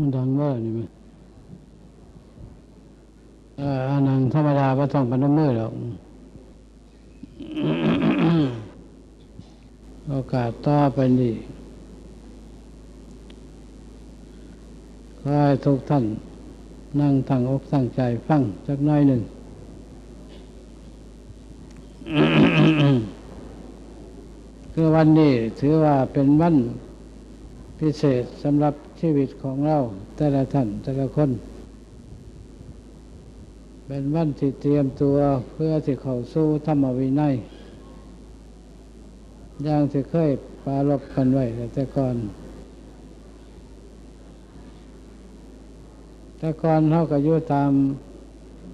มันดังว่านี่มั้ยเอ่ออันนังธรรมดาบ่ต้องปนมมือหรอกโอกาสต่อไปนี่ขอให้ทุกท่าน นั่งตั้งอกตั้งใจฟังสักน้อยหนึ่ง คือวันนี้ถือว่าเป็นวันพิเศษสำหรับ ชีวิตของเรา แต่ละท่านแต่ละคน เป็นวันที่เตรียมตัวเพื่อที่เข้าสู้ธรรมวินัยอย่างที่เคยปรารบกันไว้แต่ก่อน แต่ก่อนเขาก็อยู่ตาม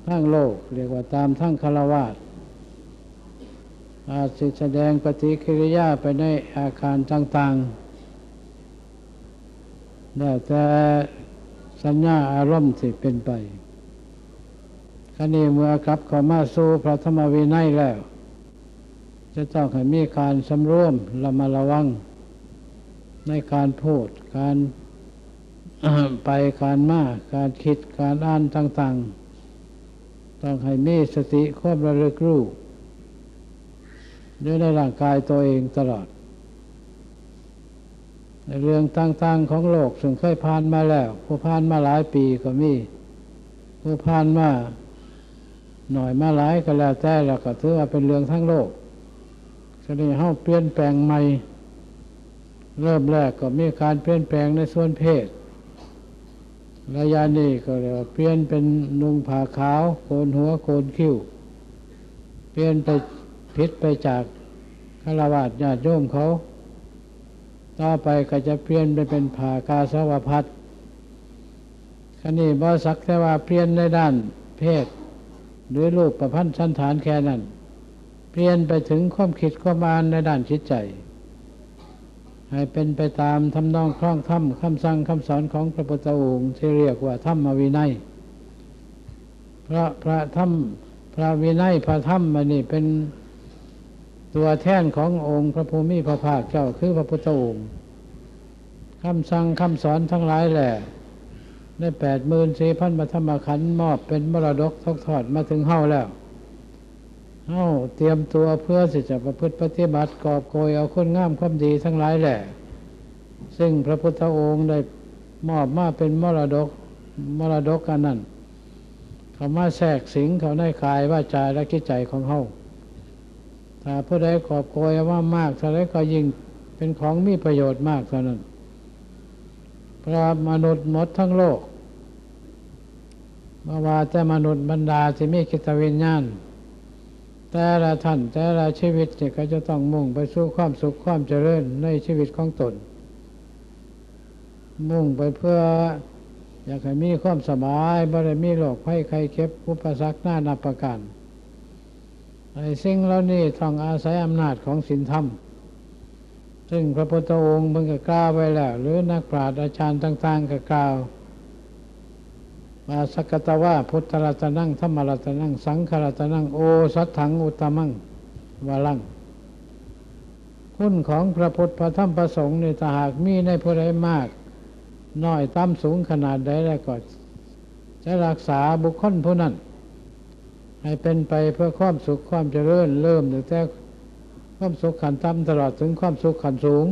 ทั้งโลก เรียกว่าตามทั้งคารวาสอาจจะแสดงปฏิกิริยาไปในอาคารต่าง ๆ แล้วแต่สัญญาอารมณ์ที่เป็นไปคนี้เมื่อกลับเข้ามาสู่พระธรรมวินัยแล้ว จะต้องให้มีการสำรวมระมัดระวัง ในการพูด การไปการมาการคิดการอ่านต่างๆ ต้องให้มีสติควบระลึกรู้ด้วยในร่างกายตัวเองตลอด ในเรื่องต่างๆของโลกซึ่งเคยผ่านมาแล้วผู้ผ่านมาหลายปีก็มีผู้ผ่านมาหน่อยมาหลายก็แล้วแต่แล้วก็ถือว่าเป็นเรื่องทั้งโลกฉะนั้นเฮาเปลี่ยนแปลงใหม่เริ่มแรกก็มีการเปลี่ยนแปลงในส่วนเพศระยะนี้ก็เรียกว่าเปลี่ยนเป็นนุ่งผ้าขาวโกนหัวโกนคิ้วเปลี่ยนไปผิดไปจากฆราวาสญาติโยมเขา ต่อไปก็จะเปลี่ยนไปเป็นผ่ากาสาวพัดคันนี้บ่สักแต่ว่าเปลี่ยนในด้านเพศ หรือรูปประพันธ์สันฐานแค่นั้น เปลี่ยนไปถึงความคิดความอ่านในด้านจิตใจ ให้เป็นไปตามทำนองคล่องธรรมคำสั่งคำสอนของพระพุทธองค์ที่เรียกว่าธรรมวินัยพระพระธรรมพระวินัยพระธรรมมันนี่เป็น ตัวแท่นขององค์พระภูมิพระภาคเจ้าคือพระพุทธองค์คำสั่งคำสอนทั้งหลายแหละได้แปดหมื่นสี่พันปธรรมขันมอบเป็นมรดกทกทอดมาถึงเฮ้าแล้วเฮ้าเตรียมตัวเพื่อที่จะประพฤติปฏิบัติกอบโกยเอาคุณงามความดีทั้งหลายแหละ ซึ่งพระพุทธองค์ได้มอบมาเป็นมรดกมรดกกันนั้นเขามาแทรกสิงเขาในกายว่าจาและกิจใจของเฮา ถ้าผู้ใดกอบโกยว่ามากเท่าไรก็ยิ่งเป็นของมีประโยชน์มากเท่านั้นพระมนุษย์หมดทั้งโลกมาว่าแต่มนุษย์บรรดาที่มีกิตวิญญาณ แต่ละท่านแต่ละชีวิตเนี่ยก็จะต้องมุ่งไปสู่ความสุขความเจริญในชีวิตของตน มุ่งไปเพื่ออยากให้มีความสบายบ่ได้มีโรคภัยไข้เจ็บอุปสรรคหน้านับประการ ไอ้สิ่งเหล่านี้ต้องอาศัยอำนาจของศีลธรรม ซึ่งพระพุทธองค์เพิ่งก็กล่าวไว้แล้ว หรือนักปราชญ์อาจารย์ต่าง ๆ ก็กล่าวว่าสกตว่าพุทธรัตนังธรรมรัตนัง สังฆรัตนังโอสัตถังอุตมังวาลัง คุณของพระพุทธพระธรรมพระสงฆ์ในถ้าหากมีในผู้ใดมาก น้อยต่ำสูงขนาดใดแล้วก็จะรักษาบุคคลผู้นั้น ให้เป็นไปเพื่อความสุขความเจริญเริ่มตั้งแต่ความสุขขันต่ำตลอดถึงความสุขขันสูง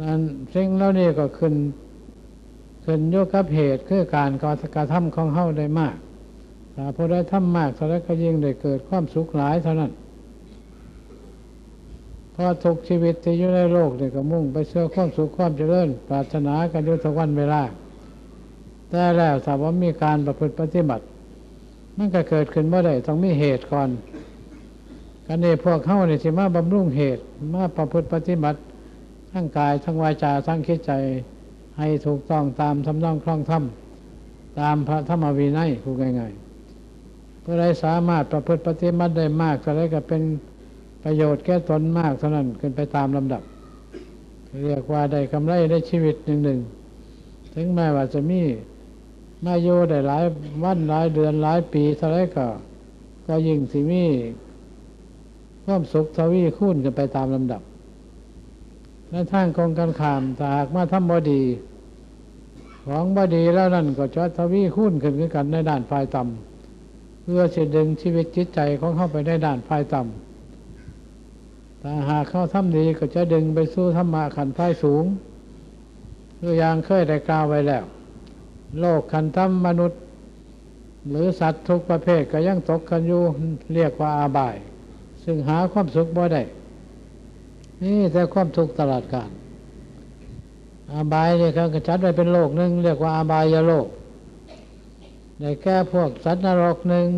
นั่นสิ่งเหล่านี้ก็ขึ้นขึ้นโยกับเหตุคือการกระทำของเฮาได้มากถ้าผู้ใดทำมากเท่าไรก็ยิ่งได้เกิดความสุขหลายเท่านั้นเพราะทุกชีวิตที่อยู่ในโลกเนี่ยก็มุ่งไปเชื่อความสุขความเจริญ ปรารถนากันอยู่ทุกวันเวลา แต่แล้วถ้าว่ามีการประพฤติปฏิบัติ มันก็เกิดขึ้นเมื่อใดต้องมีเหตุก่อนกันนี้พวกเข้าเนี่ยสิมาบำรุงเหตุมาประพฤติปฏิบัติทั้งกายทั้งวาจาทั้งคิดใจให้ถูกต้องตามทำนองคล่องธรรมตามพระธรรมวินัยพูดง่ายๆเพื่อได้สามารถประพฤติปฏิบัติได้มากเท่าไรก็เป็นประโยชน์แก่ตนมากเท่านั้นขึ้นไปตามลำดับ เรียกว่าได้กำไรได้ชีวิตหนึ่งหนึ่งถึงแม้ว่าจะมี มาโยได้หลายวันหลายเดือนหลายปีเท่าไรก็ ก็ยิ่งสิมีความสุขทวีคูณกันไปตามลำดับในทางกองกันขามถ้าหากมาทำบดี ของบดีแล้วนั่นก็จะทวีคูณขึ้นกันในด้านฝ่ายต่ำเพื่อจะดึงชีวิตจิตใจของเข้าไปในด้านฝ่ายต่ำถ้าหากเข้าทำดีก็จะดึงไปสู่ธรรมะขันฝ่ายสูงตัวอย่างเคยได้กล่าวไว้แล้ว โลกขันต่ำมนุษย์ หรือสัตว์ทุกประเภทก็ยังตกกันอยู่เรียกว่าอาบาย ซึ่งหาความสุขบ่ได้นี่แต่ความทุกข์ตลอดกาลอาบายเนี่ยเขาจัดไว้เป็นโลกหนึ่งเรียกว่าอาบายโลกได้แก่พวกสัตว์นรกหนึ่ง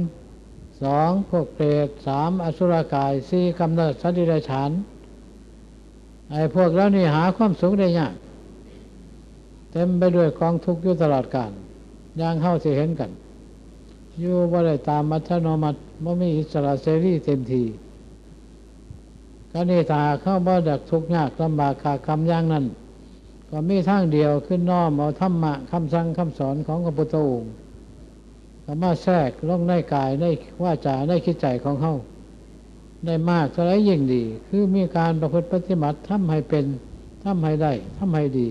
สองพวกเปรตสามอสุรกายสี่กำเนิดสัตว์ดิเรกชันไอ้พวกแล้วนี่หาความสุขได้ยาก เต็มไปด้วยกองทุกข์อยู่ตลอดกาลย่างเข้าสิเห็นกัน อยู่ว่าได้ตามมัธโนมัติไม่มีอิสระเสรีเต็มทีก็นี่ตาเข้าบ่ดักทุกข์ยากลำบากขากรรมย่างนั้น ก็มีทางเดียวขึ้นน้อมเอาธรรมะคำสั่งคำสอนของพระพุทธองค์ก็มาแทรกลงในกายในว่าจาในคิดใจของเขาได้มากเท่าไรยิ่งดี คือมีการประพฤติปฏิบัติทำให้เป็นทำให้ได้ทำให้ดี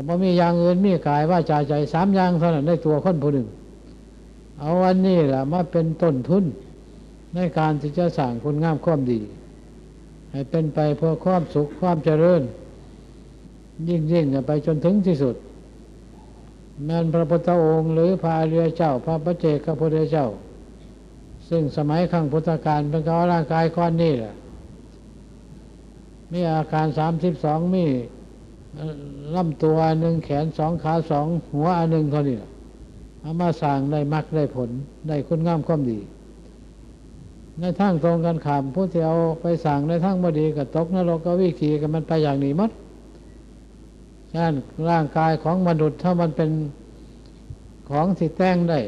ก็บ่มีอย่างอื่นมีกายว่าใจใจสามอย่างเท่านั้นในตัวคนผู้หนึ่ง เอาวันนี้แหละมาเป็นต้นทุน ในการที่จะสั่งคุณงามความดี ให้เป็นไปเพื่อความสุขความเจริญ ยิ่งยิ่งไปจนถึงที่สุดแม้นพระพุทธองค์หรือพระอริยเจ้า พระปเจกพระพุทธเจ้า ซึ่งสมัยขั้งพุทธกาลเป็นก้าร่างกายก้อนนี้แหละมีอาการสามสิบสองมี ลำตัวหนึ่งแขนสองขาสองหัวอันหนึ่งเท่านี้เอามาสร้างได้มักได้ผลได้คุณงามความดี ในทางตรงกันขามผู้ที่เอาไปสั่งในทางบดีกับตกนรกกวิขีกับมันไปอย่างนี้มัดฉะนั้นร่างกายของมนุษย์ถ้ามันเป็นของที่แต่งได้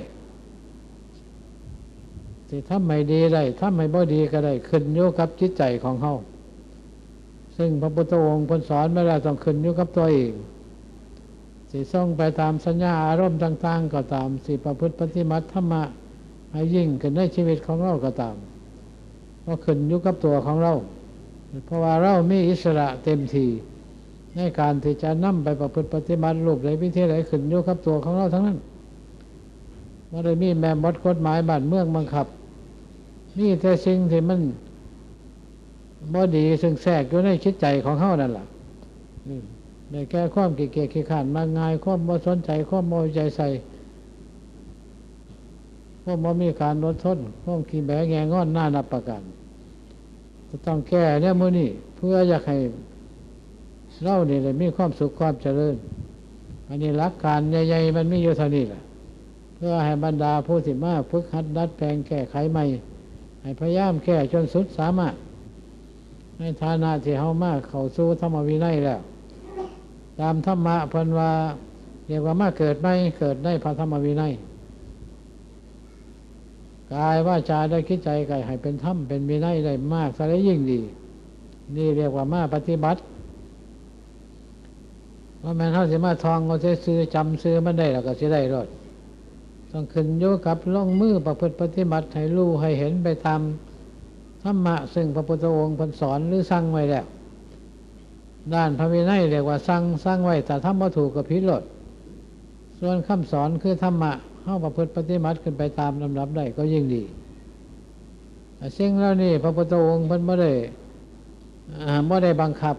ที่ทำไม่ดีได้ทำไม่บ่ดีก็ได้ ขึ้นอยู่กับจิตใจของเขา ซึ่งพระพุทธองค์พนสอนไม่ได้ต้องขึ้นอยู่กับตัวเองสิส่งไปตามสัญญาอารมณ์ต่าง ๆ ก็ตามสิประพฤติปฏิบัติธรรมะให้ยิ่งขึ้นในชีวิตของเราก็ตามก็ขึ้นอยู่กับตัวของเรา เพราะว่าเรามีอิสระเต็มทีในการที่จะนำไปประพฤติปฏิบัติรูปใดวิธีใดขึ้นอยู่กับตัวของเราทั้งนั้นว่าได้มีแม่มดกฎหมายบ้านเมืองบังคับนี่แต่สิ่งที่มัน บ่ดีซึ่งแทรกอยู่ในชิดใจของเขานั่นแหละในแก้ความเกียจขี้ขานมาง่ายความบ่สนใจความบ่ใจใส่ความบ่มีการลดทนความขี้แบงแงงอนหน้านับประกันจะต้องแก้เนี่ยมือนี่เพื่ออยากให้เล่าเนี่ยมีความสุขความเจริญ อันนี้รักการใหญ่ๆมันม่อยู่เท่านี้แหละเพื่อให้บรรดาผู้สิมาฝึกหัดดัดแปลงแก้ไขใหม่ให้พยายามแก้จนสุดสามารถ ในฐานะที่เฮามากเขาสู่ธรรมวินัยแล้ว ตามธรรมะพิ่นว่าเรียกว่ามาเกิดไม่เกิดได้พระธรรมวินัยกายว่าจาได้คิดใจกายให้เป็นธรรมเป็นวินัยได้มากซะได้ยิ่งดี นี่เรียกว่ามาปฏิบัติว่าแม่นเท่าสิมาทองเขาจะซื้อจำซื้อมันได้แล้วก็จะได้รอดต้องขึ้นโยกับล่องมือประพฤติปฏิบัติให้รู้ให้เห็นไปตาม ธรรมะซึ่งพระพุทธองค์พันสอนหรือสั่งไว้แล้ว ด้านพระวินัยเรียกว่าสั่งสั่งไว้แต่ทำมาถูกกับพิรดส่วนคำสอนคือธรรมะเข้าประพฤติปฏิบัติขึ้นไปตามลำดับได้ก็ยิ่งดีสิ่งเหล่านี้พระพุทธองค์เพิ่นไม่ได้ไม่ได้บังคับ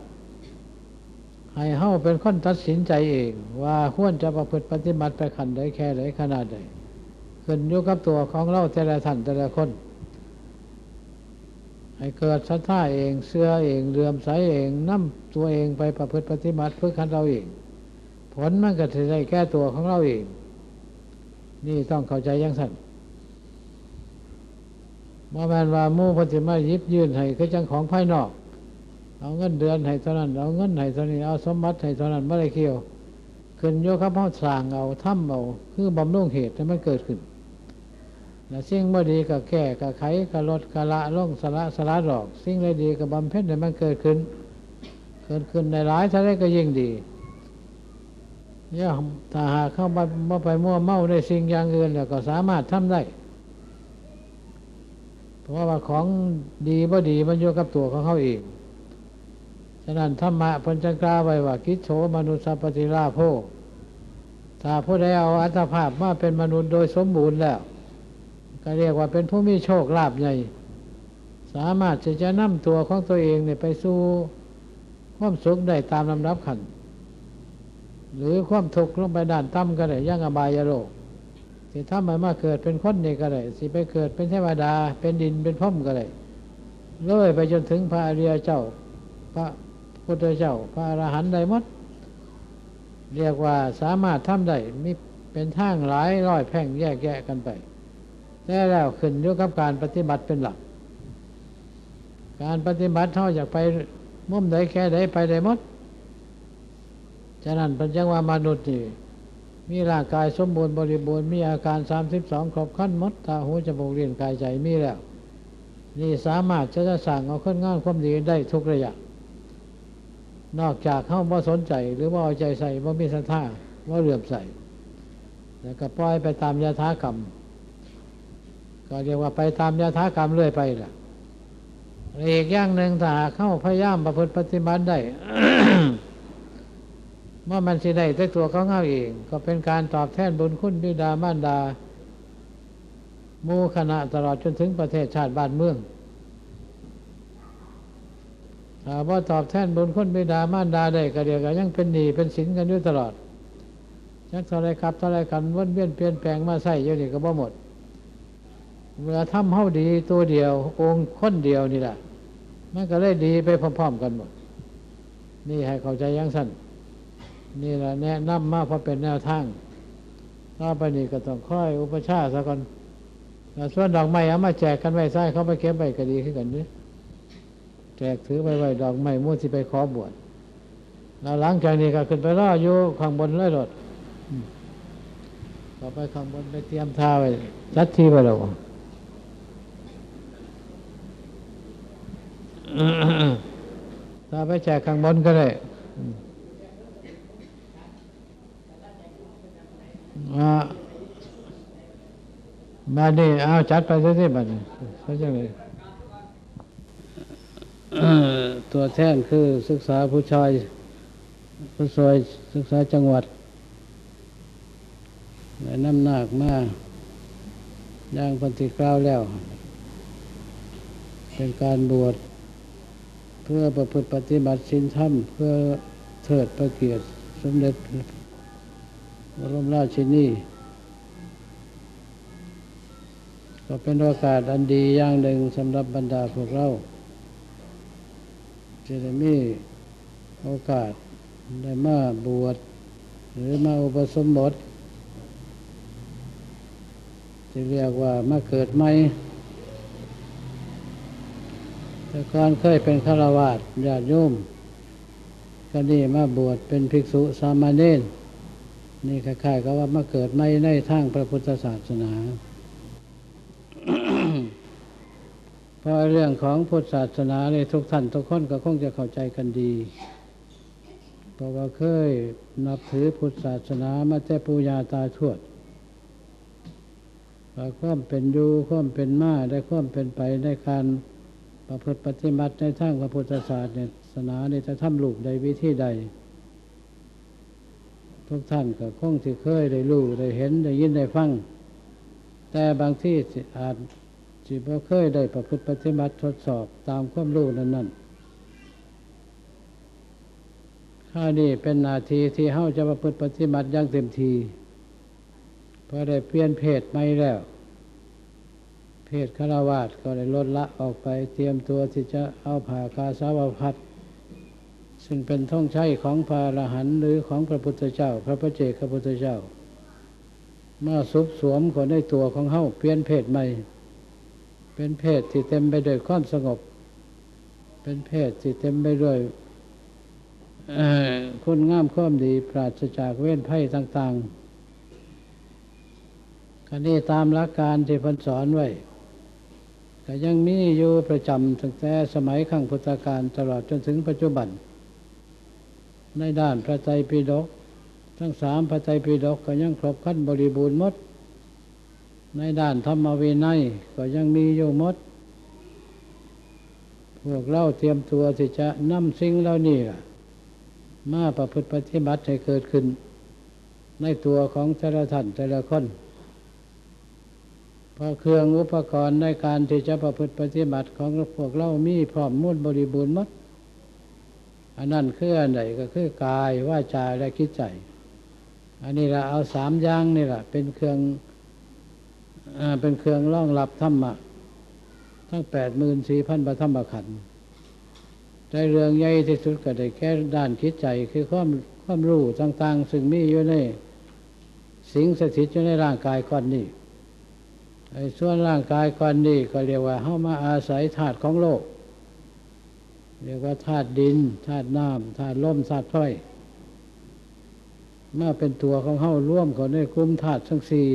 ให้เข้าเป็นคนตัดสินใจเอง ว่าควรจะประพฤติปฏิบัติไปขันใดแค่ไหนขนาดใดขึ้นอยู่กับตัวของเราแต่ละท่านแต่ละคน ให้เกิดศรัทธาเองเสื้อเองเลื่อมใสเองนั่มตัวเองไปประพฤติปฏิบัติเพื่อขันเราเอง ผลมันก็จะได้แก้ตัวของเราเอง นี่ต้องเข้าใจยังสั่นมาแมนว่ามู่พฏิมายิบยื่นให้คือจังของภายนอก เอาเงินเดือนให้เท่านั้น เอาเงินให้เท่านี้เอาสมบัติให้เท่านั้นไม่ได้เกี่ยว ขึ้นโยครับเขาสร้างเอาถ้ำเอาคือบำรุงเหตุให้มันเกิดขึ้น แล้วสิ่งไม่ดีก็แก้ก็ไขก็ลดก็ละล่องสละสละดอก สิ่งไม่ดีก็บำเพ็ญให้มันเกิดขึ้น เกิดขึ้นในหลายท่าได้ก็ยิ่งดีเนี่ยถ้าหากเข้ามามาไปมั่วเมาในสิ่งอย่างอื่นแล้วก็สามารถทำได้ เพราะว่าของดีบ่ดีมันอยู่กับตัวของเขาเองฉะนั้นธรรมะพันจังกล่าไว้ว่ากิจโฉมนุสสปฏิลาโภถ้าผู้ใดเอาอัตภาพมาเป็นมนุษย์โดยสมบูรณ์แล้ว ก็เรียกว่าเป็นผู้มีโชคลาภใหญ่ สามารถจะจะนำตัวของตัวเองเนี่ยไปสู่ความสุขได้ตามลำดับขัน หรือความทุกข์ลงไปด้านต่ำก็ได้ย่างอบายโลกที่ถ้ามันมาเกิดเป็นคนนี่ก็ได้สิไปเกิดเป็นเทวดา เป็นดินเป็นพรหมก็ได้เลยไปจนถึงพระอริยเจ้า พระพุทธเจ้า พระอรหันต์ได้หมด เรียกว่าสามารถทำได้มีเป็นทางหลายร้อยแพ่งแยกแยะกันไป แต่แล้วขึ้นอยู่กับการปฏิบัติเป็นหลัก การปฏิบัติเท่าอยากไปมุ่มใดแค่ใดไปได้หมดฉะนั้นเป็นจังว่ามนุษย์นี่มีร่างกายสมบูรณ์บริบูรณ์มีอาการสามสิบสองครบขั้นมดตาหูจมูกเลี้ยงกายใจมีแล้ว นี่สามารถจะจะสั่งเอาขึ้นงานความดีได้ทุกระยะ นอกจากเข้าว่าสนใจหรือว่าเอาใจใส่ว่ามีศรัทธาว่าเหลื่อมใส่แล้วก็ปล่อยไปตามยถากรรม ก็เรียกว่าไปตามยถากรรมเรื่อยไปแหละอีกอย่างหนึ่งถ้าเข้าพยายามประพฤติปฏิบัติได้เมื่อมันสิได้แต่ตัวเขาเงาเอง ก็เป็นการตอบแทนบุญคุณบิดามารดามูคณะตลอดจนถึงประเทศชาติบ้านเมืองถ้าว่าตอบแทนบุญคุณบิดามารดาได้ก็เดียวกันยังเป็นหนี้เป็นสินกันอยู่ตลอดจักเท่าไรครับเท่าไรกันวนเวียนเปลี่ยนแปลงมาใส่เยอะนี่ก็บ่หมด เวลาทำเฮาดีตัวเดียว องค์คนเดียวนี่แหละมันก็เลยดีไปพร้อมๆกันหมด นี่ให้เข้าใจยังสั้นนี่แหละแนะนำมาเพราะเป็นแนวทางถ้าไปนี่ก็ต้องค่อยอุปชาซะก่อนส่วนดอกไม้เอามาแจกกันไว้ใส่เขาไปเก็บไว้ก็ดีขึ้นกันนี่แจกถือไปไว้ดอกไม้มุ่งที่ไปขอบวชแล้วหลังจากนี้ก็ขึ้นไปรออยู่ข้างบนเลยรถต่อไปข้างบนไปเตรียมท่าไว้จัดที่ไปแล้ว ถ้าไปแจกข้างบนก็ได้มาดิเอาจัดไปซะสิบัดนี้เขาจะเลยตัวแท่นคือศึกษาผู้ชายผู้ซอยศึกษาจังหวัดและน้ำหนักมากย่างพันธิกล่าวแล้ว เป็นการบวช เพื่อประพฤติปฏิบัติสินธรรม เพื่อเทิดประเกียรติสมเด็จบรมราชินีก็เป็นโอกาสอันดีอย่างหนึ่งสำหรับบรรดาพวกเราจะได้มีโอกาสได้มาบวชหรือมาอุปสมบทจะเรียกว่ามาเกิดใหม่ แต่ก่อนเคยเป็นฆราวาสญาติโยมก็นี่มาบวชเป็นภิกษุสามเณรนี่คล้ายๆกับว่ามาเกิดไม่ในทางพระพุทธศาสนา เพราะเรื่องของพุทธศาสนาเลยทุกท่านทุกคนก็คงจะเข้าใจกันดี เพราะว่าเคยนับถือพุทธศาสนามาแต่ปูยาตาทวดว่าความเป็นอยู่ความเป็นมาได้ความเป็นไปได้การ ประพฤติปฏิบัติในทางพระพุทธศาสนาในจะทำลูกใดวิธีใด ทุกท่านก็คงที่เคยได้รู้ได้เห็นได้ยินได้ฟัง แต่บางที่อาจจิบ่เคยได้ประพฤติปฏิบัติทดสอบตามความรู้นั้นนั้นข้านี่เป็นนาทีที่เฮาจะประพฤติปฏิบัติอย่างเต็มทีพอได้เปลี่ยนเพศไม่แล้ว เพศฆราวาสก็ได้ลดละออกไปเตรียมตัวที่จะเอาผ่ากาสาวพัดซึ่งเป็นท่องใช้ของพระอรหันต์หรือของพระพุทธเจ้า พระพระเจกพระพุทธเจ้า มาสุบสวมคนในตัวของเฮาเปลี่ยนเพศใหม่ เป็นเพศที่เต็มไปด้วยความสงบ เป็นเพศที่เต็มไปด้วยคุณงามความดีปราศจากเว้นไพ่ต่างๆคันนี้ตามหลักการที่พันสอนไว้ ก็ยังมีอยู่ประจำตั้งแต่สมัยขั้งพุทธกาลตลอดจนถึงปัจจุบัน ในด้านพระไตรปิฎกทั้งสามพระไตรปิฎกก็ยังครบขั้นบริบูรณ์หมด ในด้านธรรมวินัยก็ยังมีอยู่หมด พวกเราเตรียมตัวที่จะนำสิ่งเหล่านี้ล่ะมาประพฤติปฏิบัติให้เกิดขึ้น ในตัวของแต่ละท่านแต่ละคน เครื่องอุปกรณ์ในการที่จะประพฤติปฏิบัติของพวกเรามีพร้อมมุ่นบริบูรณ์หมดอันนั้นคืออันไหนก็คือกายว่าจาและคิดใจ อันนี้เราเอาสามอย่างนี่แหละเป็นเครื่องอเป็นเครื่องรองรับธรรมะทั้งแปดหมื่นสี่พันประธรรมขันธ์ใจเรื่องใหญ่ที่สุดก็ได้แค่ด้านคิดใจคือความความรู้ต่างๆ ซึ่งมีอยู่ใน สิ่งสถิตอยู่ในร่างกายก้อนนี้ ไอ้ส่วนร่างกายก้อนนี้ก็เรียกว่าเข้ามาอาศัยธาตุของโลก เรียกว่าธาตุดินธาตุน้ำธาตุลมธาตุไฟมาเป็นตัวของเข้าร่วมกันในกลุ่มธาตุทั้งสี่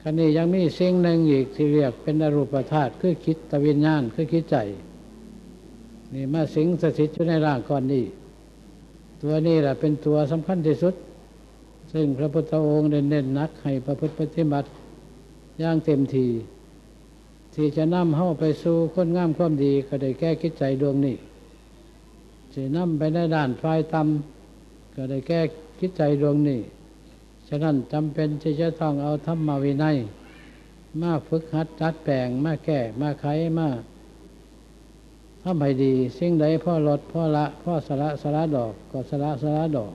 คันนี้ยังมีสิ่งหนึ่งอีกที่เรียกเป็นอรูปธาตุคือคิดตวิญญาณคือคิดใจ นี่มาสิงสถิตอยู่ในร่างก้อนนี้ ตัวนี้แหละเป็นตัวสำคัญที่สุด ซึ่งพระพุทธองค์เน้นๆนักให้ประพฤติปฏิบัติ อย่างเต็มทีที่จะนำเข้าไปสู่คนงามความดีก็ได้แก้คิดใจดวงนี้จะนำไปในด้านฝ่ายต่ำก็ได้แก้คิดใจดวงนี้ฉะนั้นจำเป็นที่จะต้องเอาธรรมวินัยมาฝึกหัดจัดแปลงมาแก้มาไขมาทำให้ดีสิ่งใดพ่อลดพ่อละพ่อสละสละดอกก็สละสละดอก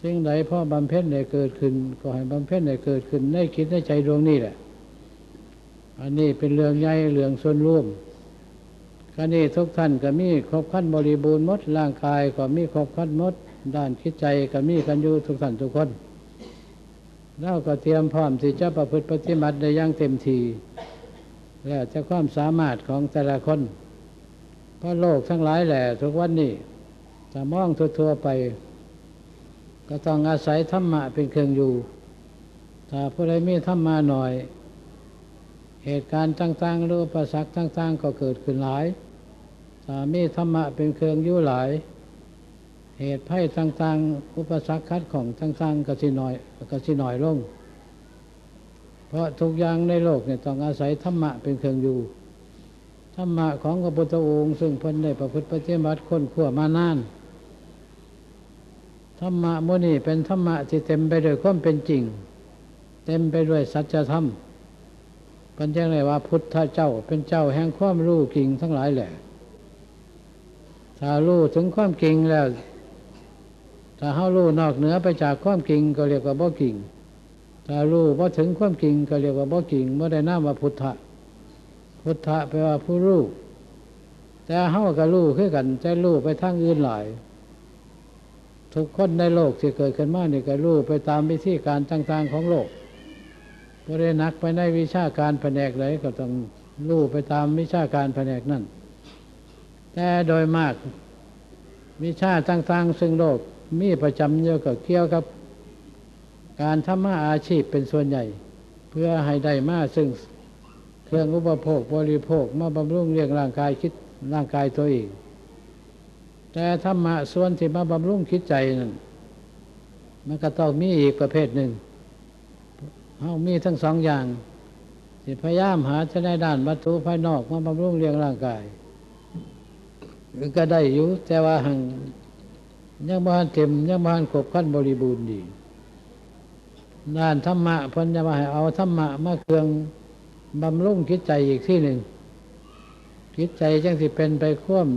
สิ่งใดพ่อบำเพ็ญได้เกิดขึ้น ก็ให้บำเพ็ญได้เกิดขึ้นในคิดในใจดวงนี้แหละ อันนี้เป็นเรื่องใหญ่เรื่องส่วนร่วมกรณีทุกท่านก็มีครบขั้นบริบูรณ์มดร่างกายก็มีครบขั้นมด ด้านคิดใจก็มีกันอยู่ทุกท่านทุกคนเราก็เตรียมพร้อมที่จะประพฤติปฏิบัติได้อย่างเต็มทีแล้วจะความสามารถของแต่ละคน เพราะโลกทั้งหลายแหละทุกวันนี้ถ้ามองทั่วๆไป ก็ต้องอาศัยธรรมะเป็นเครื่องอยู่ ถ้าผู้ใดมีธรรมะหน่อย เหตุการณ์ต่างๆรืออุปสรรคต่างๆ ก็เกิดขึ้นหลายถ้ามีธรรมะเป็นเครื่องอยู่หลาย เหตุภัยต่างๆ อุปสรรคคัดของต่างๆก็สิหน้อยก็สิหน้อยลง เพราะทุกอย่างในโลกเนี่ยต้องอาศัยธรรมะเป็นเครื่องอยู่ ธรรมะของพระพุทธองค์ ซึ่งพิ่นได้ประพฤติปฏิบัติค้นขว้ามานาน ธรรมะโมนี่เป็นธรรมะที่เต็มไปด้วยความเป็นจริง เต็มไปด้วยสัจธรรม เป็นยังไงว่า พุทธเจ้าเป็นเจ้าแห่งความรู้จริงทั้งหลายแหละถ้ารู้ถึงความจริงแล้ว ถ้าเฮารู้นอกเหนือไปจากความจริงก็เรียกว่าบ่จริงถ้ารู้ว่าถึงความจริงก็เรียกว่าบ่จริงเมื่อได้นามว่าพุทธะพุทธะแปลว่าผู้รู้แต่เฮาก็รู้คือกันแต่รู้ไปทางอื่นหลาย ทุกคนในโลกที่เกิดขึ้นมาเนี่ก็รู้ไปตามวิธีการต่าง ๆ ของโลก ก็ได้นักไปในวิชาการแผนกไหนก็ต้องรู้ไปตามวิชาการแผนกนั่น แต่โดยมาก วิชาต่างๆซึ่งโลกมีประจำเยอะก็เกี่ยวกับ การทำมาอาชีพเป็นส่วนใหญ่ เพื่อให้ได้มาซึ่งเครื่องอุปโภคบริโภคมาบำรุงเลี้ยงร่างกายคิดร่างกายตัวเองแต่ธรรมะส่วนที่มาบำรุงคิดใจนั่นมันก็ต้องมีอีกประเภทหนึ่ง เฮามีทั้งสองอย่าง สิพยายามหาจะได้ด้านวัตถุภายนอกมาบำรุงเลี้ยงร่างกายก็ได้อยู่แต่ว่าหังยังบ้านเต็มยังบ้านครบขั้นบริบูรณ์ดีด้านธรรมะพันจะมาให้เอาธรรมะมาเครื่องบำรุงคิดใจอีกที่หนึ่งคิดใจจังสิเป็นไปควม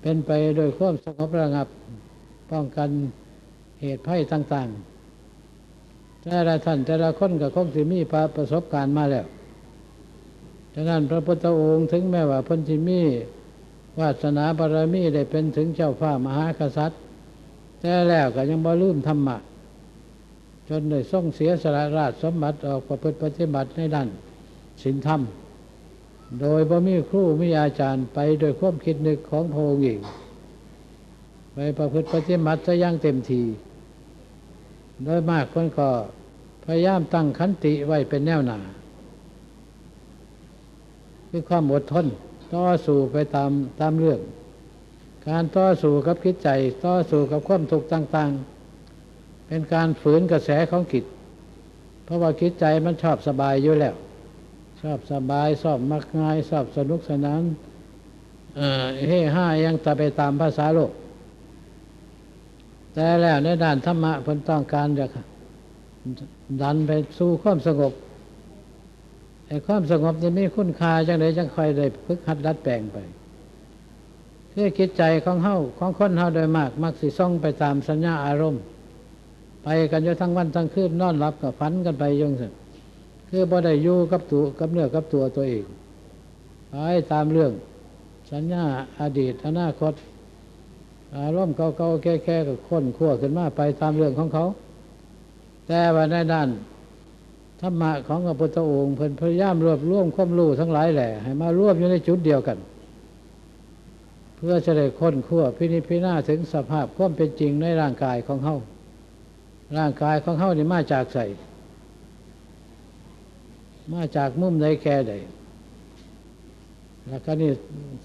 เป็นไปโดยควมสงบระงับ ป้องกันเหตุภัยต่าง ๆ แต่ละท่านแต่ละคนก็คงสิมีประสบการณ์มาแล้วดังนั้นพระพุทธองค์ถึงแม้ว่าพ้นสิมีวาสนาบารมีได้เป็นถึงเจ้าฟ้ามหากษัตริย์ แต่แล้วก็ยังบ่ลืมธรรมะ จนได้ส่งเสียสละราชสมบัติออกประพฤติปฏิบัติในด้านศีลธรรม โดยบ่มีครูมีอาจารย์ไปโดยความคิดนึกของพระองค์เองไปประพฤติปฏิบัติจะย่างเต็มที โดยมากคนก็พยายามตั้งขันติไว้เป็นแนวหนาคือความอดทน ต่อสู้ไปตามตามเรื่อง การต่อสู้กับคิดใจ ต่อสู้กับความทุกข์ต่าง ๆ เป็นการฝืนกระแสของกิจเพราะว่าคิดใจมันชอบสบายอยู่แล้ว ชอบสบายชอบมักง่ายชอบสนุกสนานเออเฮ่ห้ายังจะไปตามภาษาโลก แต่แล้วในด้านธรรมะเพิ่นต้องการจะดันไปสู่ความสงบไอ้ความสงบจะมีคุณค่าจังไดจังค่อยได้ฝึกหัดดัดแปลงไปคือคิดใจของเฮาของคนเฮาโดยมาก มักสิส่องไปตามสัญญาอารมณ์ ไปกันอยู่ทั้งวันทั้งคืนนอนหลับกับฝันกันไปยังสิคือบ่ได้อยู่กับตัวกับเนื้อกับตัวตัวเองไปตามเรื่อง สัญญาอดีตอนาคต อารมณ์เก่าๆแก่ๆกับค้นขั้วขึ้นมาไปตามเรื่องของเขา แต่ว่าในด้านธรรมะของพระพุทธองค์เพิ่นพยายามรวบรวมความรู้ทั้งหลายแหละ ให้มารวบอยู่ในจุดเดียวกัน เพื่อจะได้ค้นขั้วพินิจพิจารณาถึงสภาพความเป็นจริงในร่างกายของเขาร่างกายของเขานี่มาจากใส่มาจากมุมใดแก่ใด แล้วก็นี่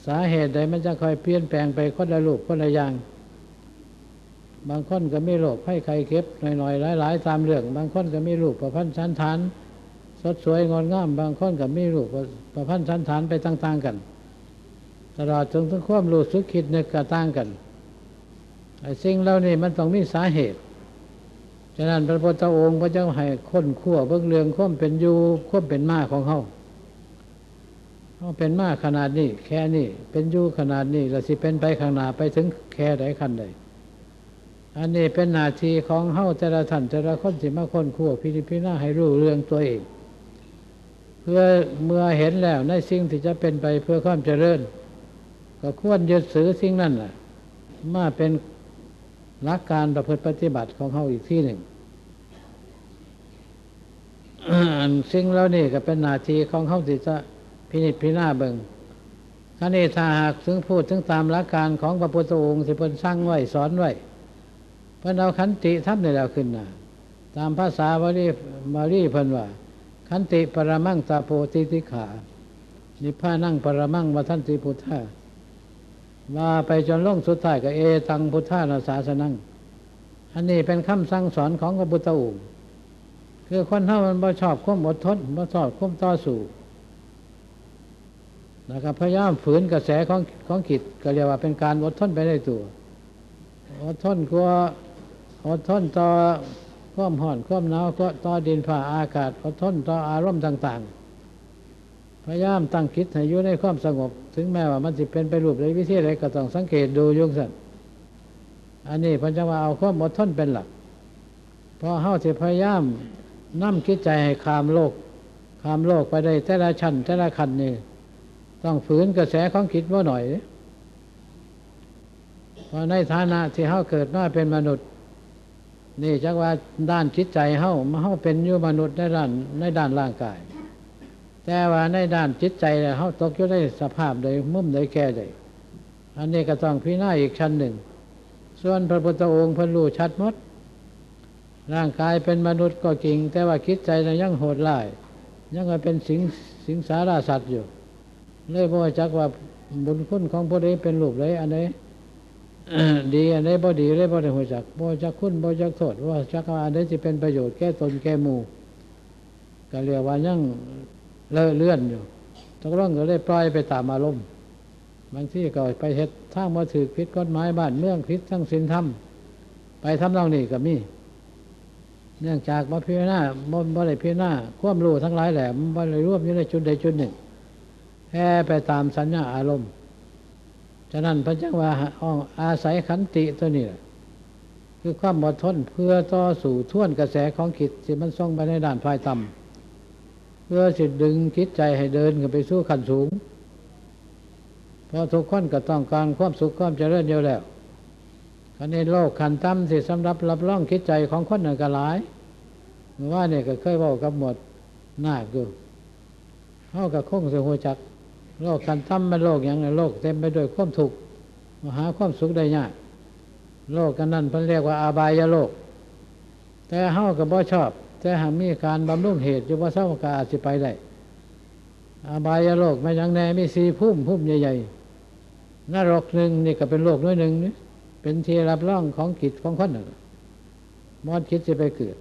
สาเหตุใดมันจะคอยเปลี่ยนแปลงไปคนละลูกคนละอย่าง บางคนก็ไมีโรคไข้ไข้เก็บหน่อยๆหลายๆตามเรื่อง บางคนก็ไมีลูกประพันธ์ชั้นฐาน สดสวยงดงาม บางคนก็ไมีลูกประพันธ์ชั้นฐานไปต่าง ๆ กัน ตลอดจนถึงความรู้สึกคิดนึกกระต่างกันไอ้สิ่งเหล่านี้มันต้องมีสาเหตุฉะนั้นพระพุทธองค์พระเจ้าให้ค้นขั้วเบื้องเรื่องความเป็นอยู่ความเป็นมาของเขา เขาเป็นมาขนาดนี้ แค่นี้เป็นยู่ขนาดนี้แล้วสิเป็นไปข้างหน้าไปถึงแค่ใดขั้นใดอันนี้เป็นหน้าที่ของเฮาแต่ละท่านแต่ละคนสิมาค้นขั้วพิพิจารณาให้รู้เรื่องตัวเอง เพื่อเมื่อเห็นแล้วในสิ่งที่จะเป็นไปเพื่อความเจริญ ก็ควรยึดถือสิ่งนั้นแหละมาเป็นหลักการประพฤติปฏิบัติของเขาอีกที่หนึ่งสิ่งเหล่านี้ก็เป็นหน้าที่ของเขาที่จะ พินิจพิจารณาเบิงท่านี้ถ้าหากถึงพูดถึงตามหลักการของพระพุทธองค์ที่เพิ่นสร้างไว้สอนไว้เพิ่นเอาขันติทับในแล้วขึ้นนะตามภาษาบาลีบาลีเพิ่นว่า ขันติปรมังตาโพติติขา นิพพานั่งปรมังวัทันติพุทธาว่าไปจนล่งสุดท้ายก็เอตังพุทธานาสาสนังอันนี้เป็นคำสั่งสอนของพระพุทธองค์คือคนเท่ามันบ่ชอบควบอดทนบ่ชอบควบต่อสู้ นะครับพยายามฝืนกระแสของของขิดก็เรียกว่าเป็นการอดทนไปในตัวอดทนกลัวอดทนต่อความห่อนความหนาวก็ต่อดินฝ่าอากาศอดทนต่ออารมณ์ต่างๆ พยายามตั้งคิดให้อยู่ในความสงบ ถึงแม้ว่ามันจะเป็นไปรูปในวิธีอะไรก็ต้องสังเกตดูยุ่งสันอันนี้พันจะว่าเอาความอดทนเป็นหลักพอเฮาจะพยายามนั่มคิดใจให้คามโลกคามโลกไปได้แต่ละชั้นแต่ละขันนี่ ต้องฝืนกระแสของคิดว่าหน่อยเพราะในฐานะที่เฮาเกิดมาเป็นมนุษย์ นี่จักว่าด้านคิดใจเฮามาเฮาเป็นอยู่มนุษย์ในด้านในด้านร่างกาย แต่ว่าในด้านจิตใจเฮาตกอยู่ในสภาพใดมุมใดแก่ใดอันนี้ก็ต้องพิจารณาอีกชั้นหนึ่ง ส่วนพระพุทธองค์พันรู้ชัดมด ร่างกายเป็นมนุษย์ก็จริง แต่ว่าคิดใจยังโหดร้าย ยังเป็นสิงสิงสาราสัตว์อยู่ เลยบ่จักว่าบุญคุณของพระใดเป็นรูปใดอันไหนดีอันไหนบ่ดีเลยบ่ได้หัวจักบ่จักคุณบ่จักโทษว่าจักว่าอันไหนจะเป็นประโยชน์แก่ตนแก่หมู่ก็เรียกว่ายังเลอะเลื่อนอยู่ตกลงก็เลยปล่อยไปตามอารมณ์บางที่ก็ไปเฮ็ดทางมาถือพิษกฎหมายบ้านเมืองพิษทั้งสินธรรมไปทำนองนี้ก็มีเนื่องจากมาพิจารณาบ่บ่ได้พิจารณาความรู้ทั้งหลายแหละบ่ได้รวมอยู่ในจุดใดจุดหนึ่ง แพ้ไปตามสัญญาอารมณ์ ฉะนั้นพระเจ้าว่าอาศัยขันติตัวนี้คือความอดทนเพื่อต่อสู่ท่วนกระแสของขิดที่มันส่งไปในด่านฝ่ายต่ำเพื่อสิดึงคิดใจให้เดินขึ้นไปสู่ขั้นสูง เพราะทุกคนก็ต้องการความสุขความเจริญเดียวแล้วคันในโลกขันต่ำที่สำหรับรับร่องคิดใจของคนหนึ่งก็หลายเมื่อว่าเนี่ยก็เคยบอกกับหมดหน้ากูเขากับคงเสียหัวจัก โลกกันทำมันโลกอย่างโลกเต็มไปด้วยความทุกข์หาความสุขได้ยากโลกกันนั่นเพิ่นเรียกว่าอาบายโลก แต่เฮากับบ่ชอบ แต่หากมีการบำรุงเหตุอยู่ว่าเศร้ากาอาจจะไปได้อาบายโลกไม่ยังแน่มีสีพุ่มพุ่มใหญ่ๆนรกหนึ่งนี่ก็เป็นโลกน้อยหนึ่งนี่เป็นที่รับร่องของกิจของคนน่ะมอดคิดจะไปเกิด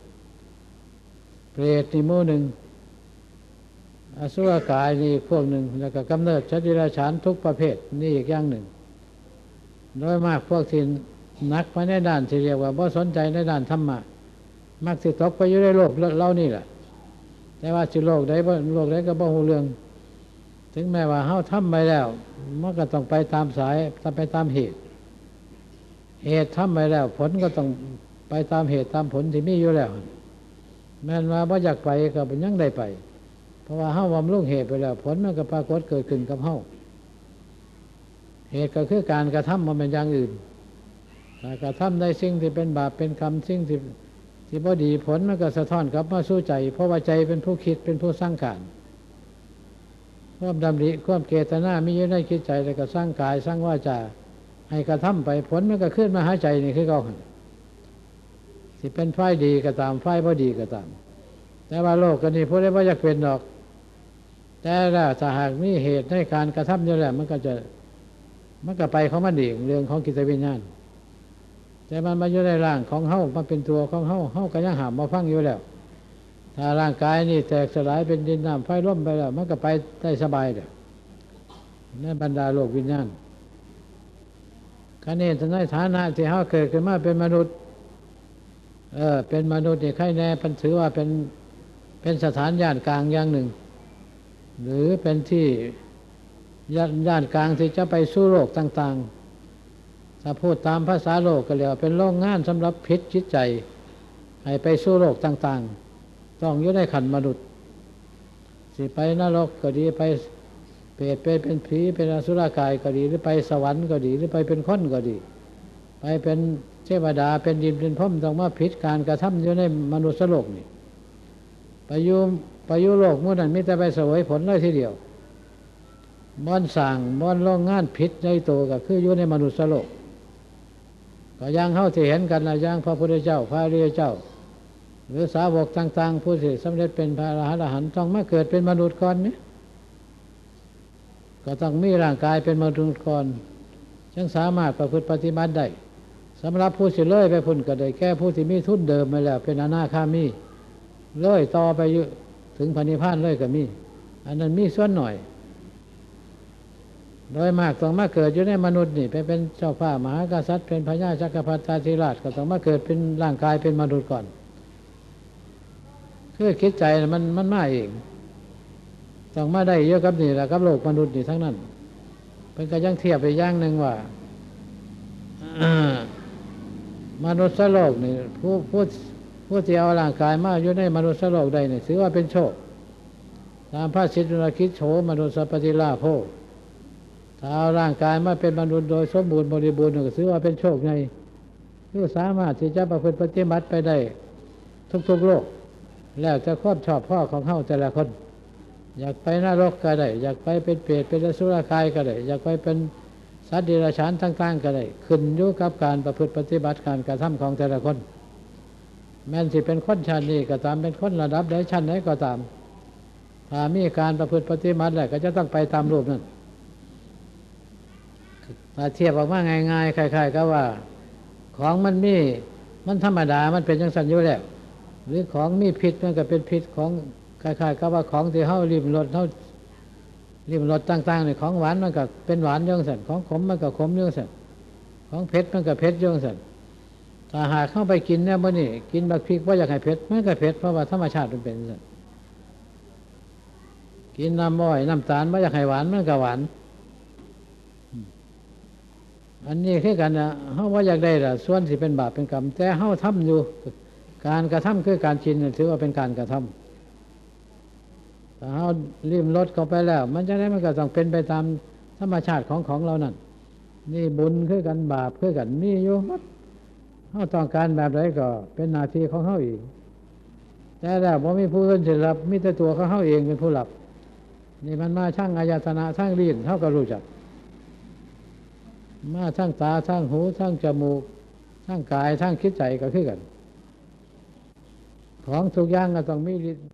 เปรตนี่โมหนึ่ง อสุรกายนี่พวกหนึ่งแล้วก็กำเนิดชติราชานทุกประเภทนี่อีกอย่างหนึ่งโดยมากพวกที่นักไปในด้านที่เรียกว่าบ่สนใจในด้านธรรมะมักสิตกไปอยู่ในโลกเล่านี่แหละแต่ว่าสิโลกใดโลกใดก็บ่หูเรื่อง ถึงแม้ว่าเฮาทำไปแล้วมันก็ต้องไปตามสายไปตามเหตุ เหตุทำไปแล้ว ผลก็ต้องไปตามเหตุตามผลที่มีอยู่แล้ว แม้นว่าบ่อยากไปก็เป็นยังได้ไป เพราะว่าเฮาบำรุงเหตุไปแล้ว ผลมันก็ปรากฏเกิดขึ้นกับเฮาเหตุก็คือการกระทำมันเป็นอย่างอื่นถ้ากระทำได้สิ่งที่เป็นบาปเป็นกรรมสิ่งที่ที่พอดีผลมันก็สะท้อนกลับมาสู้ใจ เพราะว่าใจเป็นผู้คิดเป็นผู้สร้างการความดำริความเกตนามีอยู่ในคิดใจแล้วก็สร้างกายสร้างว่าจาให้กระทำไปผลมันก็ขึ้นมาหาใจนี่คือเขาสิเป็นฝ่ายดีก็ตามฝ่ายพอดีก็ตาม แต่ว่าโลกกันนี่พูดได้ว่าอยากเป็นดอก แต่ละถ้าหากมีเหตุในการกระทำอยู่แล้วมันก็จะมันก็ไปของมันเองเรื่องของกิจวิญญาณแต่มันมาอยู่ในร่างของเฮามันเป็นตัวของเฮาเฮาก็ยังหามมาฟังอยู่แล้ว ถ้าร่างกายนี่แตกสลายเป็นดินน้ำไฟร่มไปแล้วมันก็ไปได้สบายเด้อในบรรดาโลกวิญญาณคันนี้ในฐานะที่เฮาเกิดขึ้นมาเป็นมนุษย์ เออเป็นมนุษย์นี่ใครแน่เป็นถือว่าเป็นเป็นสถานย่านกลางอย่างหนึ่ง หรือเป็นที่ย่านย่านกลางที่จะไปสู้โลกต่าง ๆ ถ้าพูดตามภาษาโลกก็เรียกว่าเป็นโรงงานสำหรับพิษจิตใจ ให้ไปสู้โลกต่าง ๆ ต้องอยู่ในขันมนุษย์ สิไปนรกก็ดีไปเปรตไปเป็นผีเป็นอสุรกายก็ดี หรือไปสวรรค์ก็ดี หรือไปเป็นคนก็ดี ไปเป็นเทวดาเป็นดินเป็นพรมต้องมาพิษการกระทำอยู่ในมนุษย์โลกนี่ไปยู่ ไปยู่โลกมุ่นั้นมิแต่ไปสวยผลเลยทีเดียวมอนสั่งมอนโรงงานพิษในตัวก็คืออยู่ในมนุษย์โลกก็ยังเข้าที่เห็นกันนะยังพระพุทธเจ้า พระรียเจ้า หรือสาวกต่าง ๆ ผู้ที่สำเร็จเป็นพระอรหันต์ต้องมาเกิดเป็นมนุษย์ก่อนนี่ก็ต้องมีร่างกายเป็นมนุษย์ก่อนจึงสามารถประพฤติปฏิบัติได้สำหรับผู้สิเล่ยไปพุ่นก็ได้แค่ผู้ที่มีทุนเดิมมาแล้ว เป็นอนาคามีเล่ยต่อไป ถึงพันิพานเลยก็มี อันนั้นมีส่วนหน่อย โดยมากต้องมาเกิดอยู่ในมนุษย์นี่ไปเป็นเจ้าฟ้ามหากษัตริย์เป็นพญาจักรพรรดิธิราชก็ต้องมาเกิดเป็นร่างกายเป็นมนุษย์ก่อนคือคิดใจมันมันมาเองต้องมาได้เยอะกับนี่แหละกับโลกมนุษย์นี่ทั้งนั้นเป็นก็ยังเทียบไปย่างหนึ่งว่ามนุษย์โลกนี่ผู้ผู้ ผู้ที่เอาร่างกายมาอยู่ในมนุษย์โลกใดเนี่ยถือว่าเป็นโชค ตามพระสิทธิคิดโฉมนุษย์สัพพิลาโพถ้าเอาร่างกายมาเป็นมนุษย์โดยสมบูรณ์บริบูรณ์ก็ถือว่าเป็นโชคไงคือสามารถที่จะประพฤติปฏิบัติไปได้ทุกๆโลก แล้วจะครอบชอบพ่อของเฮาแต่ละคน อยากไปนรกก็ได้อยากไปเป็นเปรตเป็นสุรกายก็ได้อยากไปเป็นสัตว์เดรัจฉานต่างๆก็ได้ขึ้นอยู่กับการประพฤติปฏิบัติการกระทำของแต่ละคน แม้นสิเป็นคนชั้นนี้ก็ตามเป็นคนระดับใดชั้นไหนก็ตามถ้ามีการประพฤติปฏิบัติแหละก็จะต้องไปตามรูปนั้นถ้าเทียบออกมาง่ายๆคล้ายๆก็ว่า ของมันมีมันธรรมดามันเป็นยังสัญญูแล้วหรือของมีพิษมันก็เป็นพิษของคล้ายๆก็ว่าของที่เฮาริมรสเฮาริมรสต่างๆเนี่ยของหวานมันก็เป็นหวานย่องสันของขมมันก็ขมย่องสันของเผ็ดมันก็เผ็ดย่องสัน ถ้าหากเข้าไปกินเนี่ยมื่นี่กินบักพริกว่าอยากให้เผ็ดมันก็เผ็ดเพราะว่าธรรมชาติมันเป็นสักินน้ำอ้อยน้ำตาลว่าอยากให้หวานมันก็หวาน อันนี้คือกันนะเฮาว่าอยากได้ละส่วนสิเป็นบาปเป็นกรรม แต่เฮาทำอยู่ การกระทำคือการชินถือว่าเป็นการกระทำถ้าเราริมรถเข้าไปแล้ว มันจะได้มันก็ต้องเป็นไปตามธรรมชาติของของเรานั่นนี่บุญคือกันบาปคือกันมีอยู่มัด เขาต้องการแบบไรก็เป็นหน้าที่ของเขาเองแต่แล้วพอมีผู้อื่นจะรับมีแต่ตัวเขาเขาเองเป็นผู้รับ นี่มันมาช่างอายตนะช่างลิ้นเท่าก็รู้จัก มาช่างตาช่างหูช่างจมูกช่างกายช่างคิดใจก็คือกัน ของทุกอย่างก็ต้องมีฤทธิ์